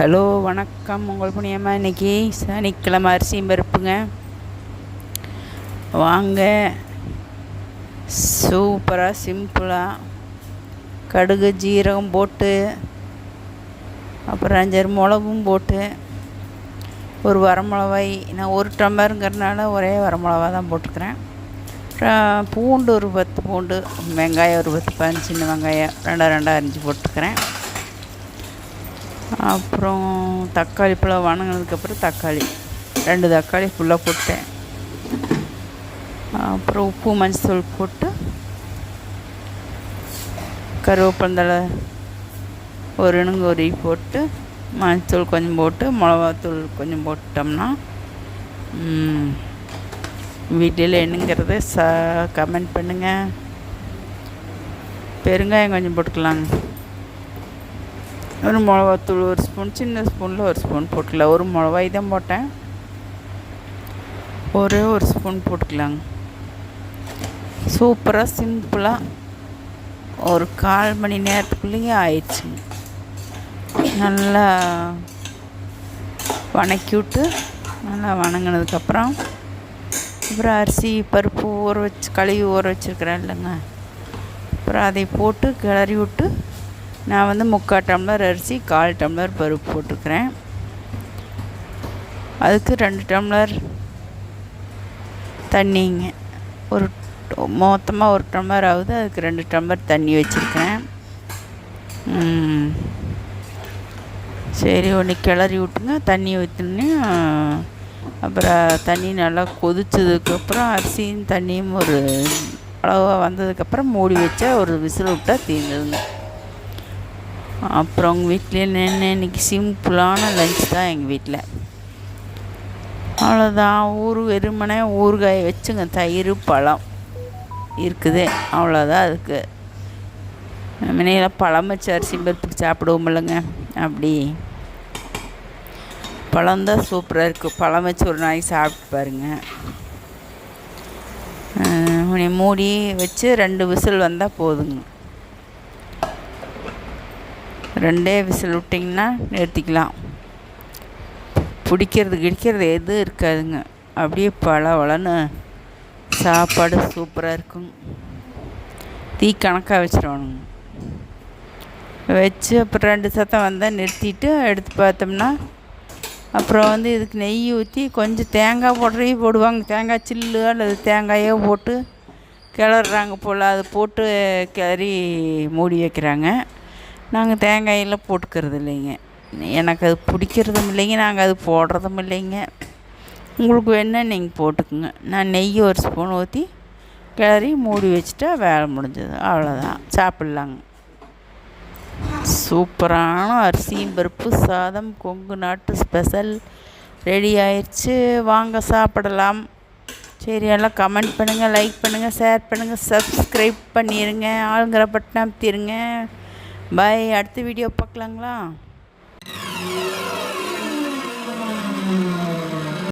Hello வணக்கம். உங்கள் புண்ணியம்மா இன்னைக்கு சனிக்கிழமை அரிசியும் பருப்புங்க. வாங்க. சூப்பராக சிம்பிளாக கடுகு ஜீரகம் போட்டு அப்புறம் அஞ்சாறு மிளகும் போட்டு ஒரு வரமிளவாய் நான் ஒரு டம்ளருங்கிறனால ஒரே வரமிளவா தான் போட்டுக்கிறேன். அப்புறம் பூண்டு ஒரு பத்து பூண்டு வெங்காயம் ஒரு பத்து பதினஞ்சு சின்ன வெங்காயம் ரெண்டாக ரெண்டாக அரிஞ்சு போட்டுக்கிறேன். அப்புறம் தக்காளி பழம் வணங்கினதுக்கப்புறம் தக்காளி. ரெண்டு தக்காளி ஃபுல்லாக போட்டேன். அப்புறம் உப்பு மஞ்சள் போட்டு கருவேப்பந்தழை ஒரு இணுங்கு போட்டு மஞ்சள் கொஞ்சம் போட்டு மிளகாத்தூள் கொஞ்சம் போட்டோம்னா வீட்டில் என்னங்கிறத ச கமெண்ட் பண்ணுங்கள் பெருங்காயம் கொஞ்சம் போட்டுக்கலாங்க. ஒரு மிளகாத்தூள் ஒரு ஸ்பூன் சின்ன ஸ்பூனில் ஒரு ஸ்பூன் போட்டுக்கலாம் ஒரு மிளகாய் தான் போட்டேன். ஒரே ஒரு ஸ்பூன் போட்டுக்கலாங்க. சூப்பராக சிம்பிளாக ஒரு கால் மணி நேரத்துக்குள்ளேயே ஆயிடுச்சுங்க. நல்லா வணக்கி விட்டு நல்லா வணங்கினதுக்கப்புறம் அப்புறம் அரிசி பருப்பு ஊற வச்சு கழுவி ஊற வச்சுருக்கிறேன் இல்லைங்க. அப்புறம் அதை போட்டு கிளறி விட்டு நான் வந்து முக்கால் டம்ளர் அரிசி கால் டம்ளர் பருப்பு போட்டிருக்கிறேன் அதுக்கு ரெண்டு டம்ளர் தண்ணிங்க ஒரு மொத்தமாக ஒரு டம்ளர் ஆகுது. அதுக்கு ரெண்டு டம்ளர் தண்ணி வச்சுருக்கேன் சரி ஒன்று கிளறி விட்டுங்க. தண்ணி ஊற்றினே அப்புறம் தண்ணி நல்லா கொதிச்சதுக்கப்புறம் அரிசியும் தண்ணியும் ஒரு அளவாக வந்ததுக்கப்புறம் மூடி வச்சா ஒரு விசில் விட்டால் தீர்ந்துதுங்க அப்புறம் உங்கள் வீட்டில் நின்று இன்றைக்கி சிம்பிளான லஞ்ச் தான் எங்கள் வீட்டில் அவ்வளோதான் ஊர் வெறுமனே ஊறுகாய் வச்சுங்க. தயிர் பழம் இருக்குது. அவ்வளோதான் அதுக்கு. முன்னையில் பழம் வச்சு அரிசி பருப்பு சாப்பிடுவோம் இல்லைங்க அப்படி. பழம் தான் சூப்பராக இருக்குது பழம் வச்சு ஒரு நாளைக்கு சாப்பிட்டு பாருங்கள் மூடி வச்சு ரெண்டு விசில் வந்தால் போதுங்க. ரெண்டே விசில் விட்டிங்கன்னா நிறுத்திக்கலாம். பிடிக்கிறது கிடிக்கிறது எதுவும் இருக்காதுங்க. அப்படியே பல வளன்னு சாப்பாடு சூப்பராக இருக்கும். தீ கணக்காக வச்சிடணுங்க வச்சு அப்புறம் ரெண்டு சத்தம் வந்தால் நிறுத்திட்டு எடுத்து பார்த்தோம்னா அப்புறம் வந்து இதுக்கு நெய் ஊற்றி கொஞ்சம் தேங்காய் போடுறையும் போடுவாங்க. தேங்காய் சில்லு அல்லது தேங்காயோ போட்டு கிளறாங்க போல். அதை போட்டு கிளறி மூடி வைக்கிறாங்க. நாங்கள் தேங்காயெல்லாம் போட்டுக்கிறது இல்லைங்க எனக்கு அது பிடிக்கிறதும் இல்லைங்க நாங்கள் அது போடுறதும் இல்லைங்க. உங்களுக்கு வேணால் நீங்கள் போட்டுக்குங்க. நான் நெய் ஒரு ஸ்பூன் ஊற்றி கிளறி மூடி வச்சுட்டா வேலை முடிஞ்சது. அவ்வளோதான் சாப்பிட்லாங்க. சூப்பரான அரிசியும் பருப்பு சாதம் கொங்கு நாட்டு ஸ்பெஷல் ரெடி ஆயிடுச்சு வாங்க சாப்பிடலாம். சரி எல்லாம் கமெண்ட் பண்ணுங்கள் லைக் பண்ணுங்கள் ஷேர் பண்ணுங்கள் சப்ஸ்கிரைப் பண்ணிடுங்க ஆளுங்கிற பட்டினம் அமுத்திடுங்க பாய் அடுத்த வீடியோ பார்க்கலாங்களா?